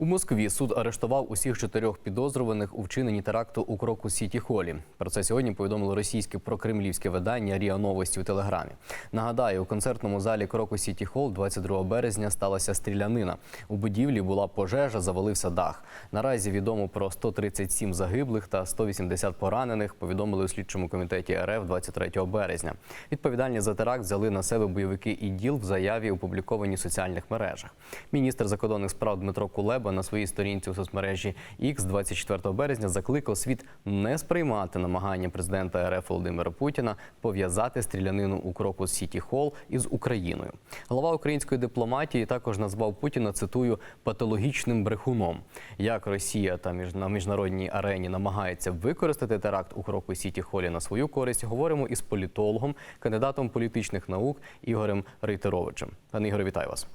У Москві суд арештував усіх чотирьох підозрюваних у вчиненні теракту у Кроку Сіті Холі. Про це сьогодні повідомило російське прокремлівське видання Ріа Новості у Телеграмі. Нагадаю, у концертному залі Кроку Сіті Хол 22 березня сталася стрілянина. У будівлі була пожежа, завалився дах. Наразі відомо про 137 загиблих та 180 поранених. Повідомили у слідчому комітеті РФ 23 березня. Відповідальність за теракт взяли на себе бойовики ІДІЛ в заяві, опублікованій в соціальних мережах. Міністр закордонних справ Дмитро Кулеба на своїй сторінці у соцмережі X 24 березня закликав світ не сприймати намагання президента РФ Володимира Путіна пов'язати стрілянину у кроку Сіті Хол із Україною. Голова української дипломатії також назвав Путіна цитую патологічним брехуном. Як Росія та на міжнародній арені намагається використати теракт у кроку Сіті Холі на свою користь, говоримо із політологом, кандидатом політичних наук Ігорем Рейтеровичем. Пане Ігоре, вітаю вас.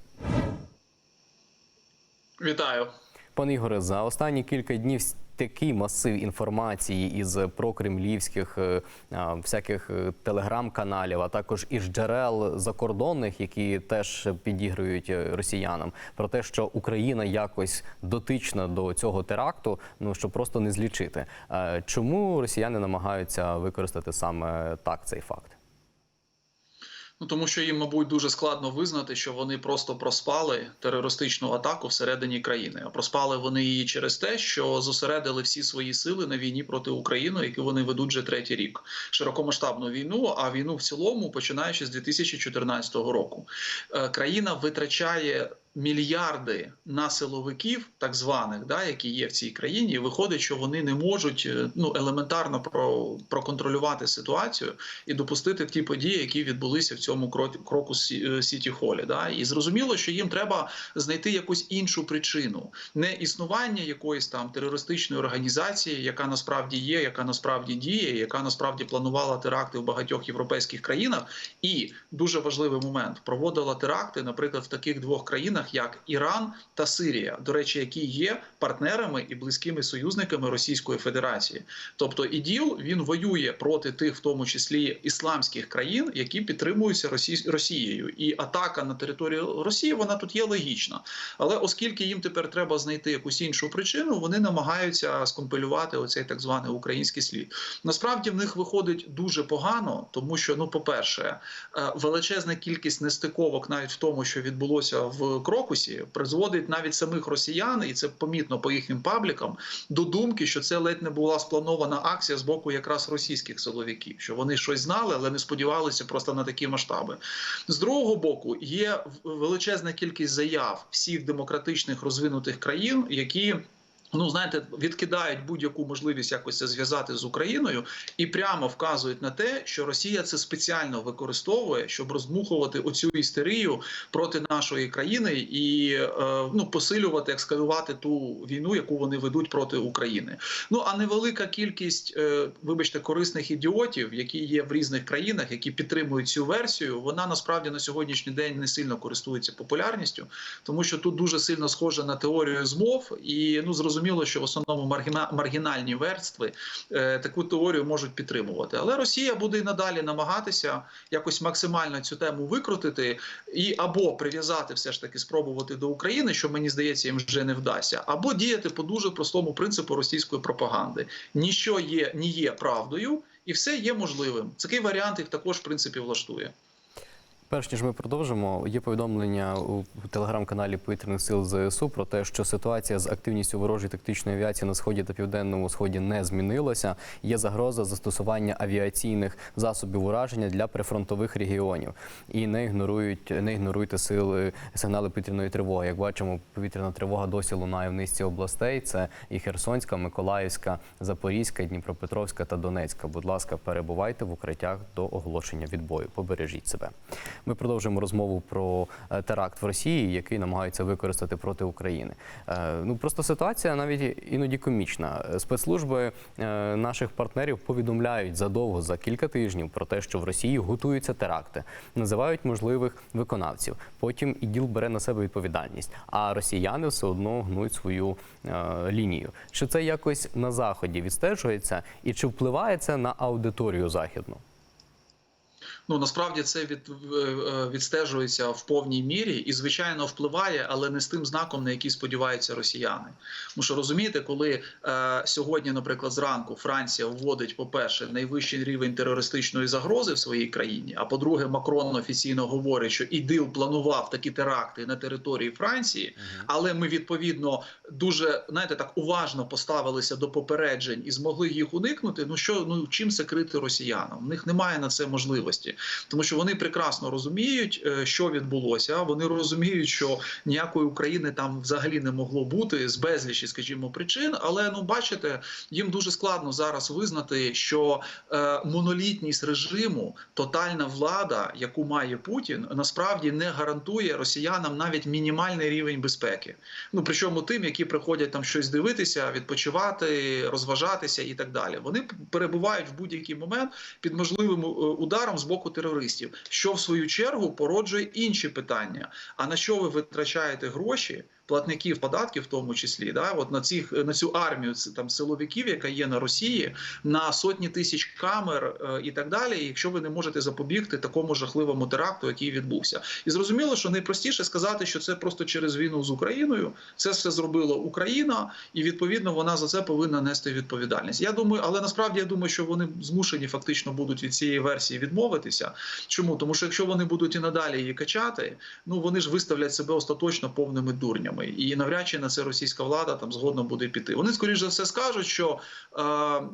Вітаю. Пане Ігоре, за останні кілька днів такий масив інформації із прокремлівських е, всяких е, телеграм-каналів, а також із джерел закордонних, які теж підігрують е, росіянам, про те, що Україна якось дотична до цього теракту, ну що просто не злічити. Чому росіяни намагаються використати саме так цей факт? Ну тому що їм, мабуть, дуже складно визнати, що вони просто проспали терористичну атаку всередині країни. А проспали вони її через те, що зосередили всі свої сили на війні проти України, яку вони ведуть вже третій рік. Широкомасштабну війну, а війну в цілому починаючи з 2014 року. Е, Країна витрачає. Мільярди на силовиків, так званих, да, які є в цій країні, і виходить, що вони не можуть е, ну елементарно про, проконтролювати ситуацію і допустити ті події, які відбулися в цьому кро- кроку е, Сіті Холі. Да? І зрозуміло, що їм треба знайти якусь іншу причину, не існування якоїсь там терористичної організації, яка насправді є, яка насправді діє, яка насправді планувала теракти в багатьох європейських країнах, і дуже важливий момент проводила теракти, наприклад, в таких двох країнах, як Іран та Сирія, до речі, які є партнерами і близькими союзниками Російської Федерації. Тобто іділ він воює проти тих, в тому числі ісламських країн, які підтримуються Росі- Росією. І атака на територію Росії вона тут є логічна. Але оскільки їм тепер треба знайти якусь іншу причину, вони намагаються скомпілювати оцей так званий український слід. Насправді в них виходить дуже погано, тому що, ну, по-перше, е, величезна кількість нестиковок, навіть в тому, що відбулося в Крокусі, призводить навіть самих росіян, і це помітно по їхнім паблікам, до думки, що це ледь не була спланована акція з боку якраз російських силовиків, що вони щось знали, але не сподівалися просто на такі масштаби. З другого боку, є величезна кількість заяв всіх демократичних розвинутих країн, які. Ну, знаєте, відкидають будь-яку можливість якось це зв'язати з Україною і прямо вказують на те, що Росія це спеціально використовує, щоб роздмухувати оцю істерію проти нашої країни і е, ну посилювати, ескалювати ту війну, яку вони ведуть проти України. Ну а невелика кількість, е, вибачте, корисних ідіотів, які є в різних країнах, які підтримують цю версію, вона насправді на сьогоднішній день не сильно користується популярністю, тому що тут дуже сильно схоже на теорію змов, і ну зрозуміло, що в основному маргіна, маргінальні верстви е, таку теорію можуть підтримувати. Але Росія буде і надалі намагатися якось максимально цю тему викрутити і або прив'язати все ж таки спробувати до України, що мені здається, їм вже не вдасться, або діяти по дуже простому принципу російської пропаганди. Ніщо є не є правдою, і все є можливим. Такий варіант їх також в принципі влаштує. Перш ніж ми продовжимо, є повідомлення у телеграм-каналі повітряних сил ЗСУ про те, що ситуація з активністю ворожої тактичної авіації на сході та південному сході не змінилася. Є загроза застосування авіаційних засобів ураження для прифронтових регіонів і не ігнорують, не ігноруйте сили сигнали повітряної тривоги. Як бачимо, повітряна тривога досі лунає в низці областей. Це і Херсонська, Миколаївська, Запорізька, Дніпропетровська та Донецька. Будь ласка, перебувайте в укриттях до оголошення відбою. Побережіть себе. Ми продовжуємо розмову про е, теракт в Росії, який намагаються використати проти України. Е, Ну просто ситуація навіть іноді комічна. Спецслужби е, наших партнерів повідомляють задовго за кілька тижнів про те, що в Росії готуються теракти, називають можливих виконавців. Потім іділ бере на себе відповідальність, а росіяни все одно гнуть свою лінію. Чи це якось на заході відстежується, і чи впливає це на аудиторію західну? Ну насправді це від, е, відстежується в повній мірі і, звичайно, впливає, але не з тим знаком, на який сподіваються росіяни. Тому що розумієте, коли е, сьогодні, наприклад, зранку Франція вводить, по-перше, найвищий рівень терористичної загрози в своїй країні. А по-друге, Макрон офіційно говорить, що ідил планував такі теракти на території Франції, але ми відповідно дуже знаєте, так уважно поставилися до попереджень і змогли їх уникнути. Ну що ну чим це крити росіянам? У них немає на це можливості, тому що вони прекрасно розуміють, е, що відбулося. Вони розуміють, що ніякої України там взагалі не могло бути з безлічі, скажімо, причин. Але ну бачите, їм дуже складно зараз визнати, що е, монолітність режиму, тотальна влада, яку має Путін, насправді не гарантує росіянам навіть мінімальний рівень безпеки. Ну причому тим, які приходять там щось дивитися, відпочивати, розважатися і так далі. Вони перебувають в будь-який момент під можливим е, ударом з боку терористів, що в свою чергу породжує інші питання. А на що ви витрачаєте гроші? Платників податків, в тому числі, да, от на цих на цю армію там силовиків, яка є на Росії, на сотні тисяч камер е, і так далі. Якщо ви не можете запобігти такому жахливому теракту, який відбувся, і зрозуміло, що найпростіше сказати, що це просто через війну з Україною. Це все зробила Україна, і відповідно вона за це повинна нести відповідальність. Я думаю, але насправді я думаю, що вони змушені фактично будуть від цієї версії відмовитися. Чому? Тому що якщо вони будуть і надалі її качати, ну вони ж виставлять себе остаточно повними дурнями, і навряд чи на це російська влада там згодна буде піти. Вони скоріш за все скажуть, що е,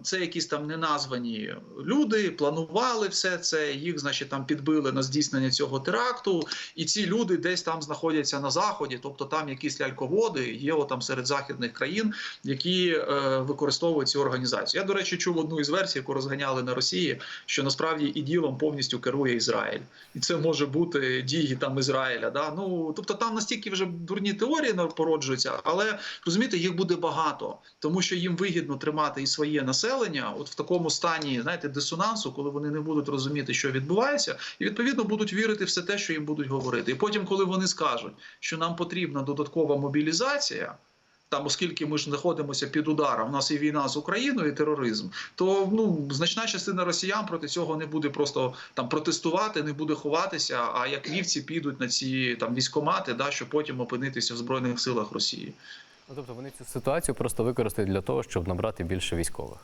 це якісь там неназвані люди, планували все це. Їх, значить, там підбили на здійснення цього теракту, і ці люди десь там знаходяться на заході, тобто там якісь ляльководи є там серед західних країн, які е, використовують цю організацію. Я до речі чув одну із версій, яку розганяли на Росії, що насправді і ділом повністю керує Ізраїль, і це може бути дії там Ізраїля. Да? Ну тобто там настільки вже дурні теорії породжуються, але розумієте, їх буде багато, тому що їм вигідно тримати і своє населення, от в такому стані, знаєте, дисонансу, коли вони не будуть розуміти, що відбувається, і відповідно будуть вірити все те, що їм будуть говорити. І потім, коли вони скажуть, що нам потрібна додаткова мобілізація. Там, оскільки ми ж знаходимося під ударом, у нас і війна з Україною, і тероризм, то ну значна частина росіян проти цього не буде просто там протестувати, не буде ховатися. А як вівці підуть на ці там військомати, да щоб потім опинитися в збройних силах Росії. Ну, тобто вони цю ситуацію просто використають для того, щоб набрати більше військових.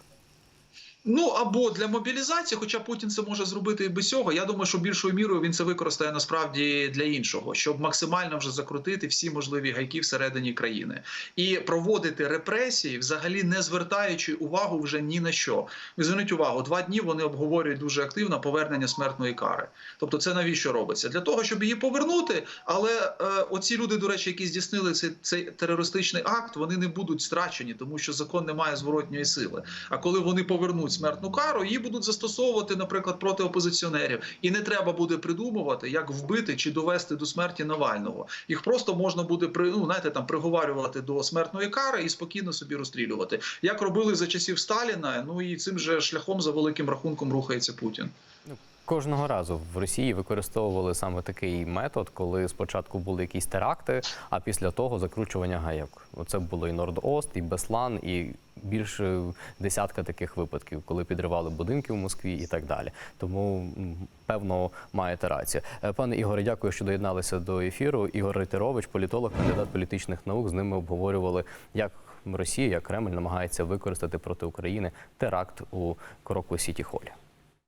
Ну або для мобілізації, хоча Путін це може зробити і без цього. Я думаю, що більшою мірою він це використає насправді для іншого, щоб максимально вже закрутити всі можливі гайки всередині країни і проводити репресії, взагалі не звертаючи увагу вже ні на що. Ви зверніть увагу, два дні вони обговорюють дуже активно повернення смертної кари. Тобто, це навіщо робиться? Для того, щоб її повернути. Але е, оці люди, до речі, які здійснили цей, цей терористичний акт, вони не будуть страчені, тому що закон не має зворотньої сили. А коли вони повернуть смертну кару, її будуть застосовувати, наприклад, проти опозиціонерів, і не треба буде придумувати, як вбити чи довести до смерті Навального. Їх просто можна буде ну, знаєте, там приговарювати до смертної кари і спокійно собі розстрілювати, як робили за часів Сталіна. Ну і цим же шляхом за великим рахунком рухається Путін. Кожного разу в Росії використовували саме такий метод, коли спочатку були якісь теракти, а після того закручування гайок. Оце було і Норд-Ост, і Беслан, і більше десятка таких випадків, коли підривали будинки в Москві і так далі. Тому певно маєте рацію. Е, Пане Ігоре, дякую, що доєдналися до ефіру. Ігор Рейтерович, політолог, кандидат політичних наук. З ними обговорювали, як Росія, як Кремль намагається використати проти України теракт у Кроку Сіті Холі.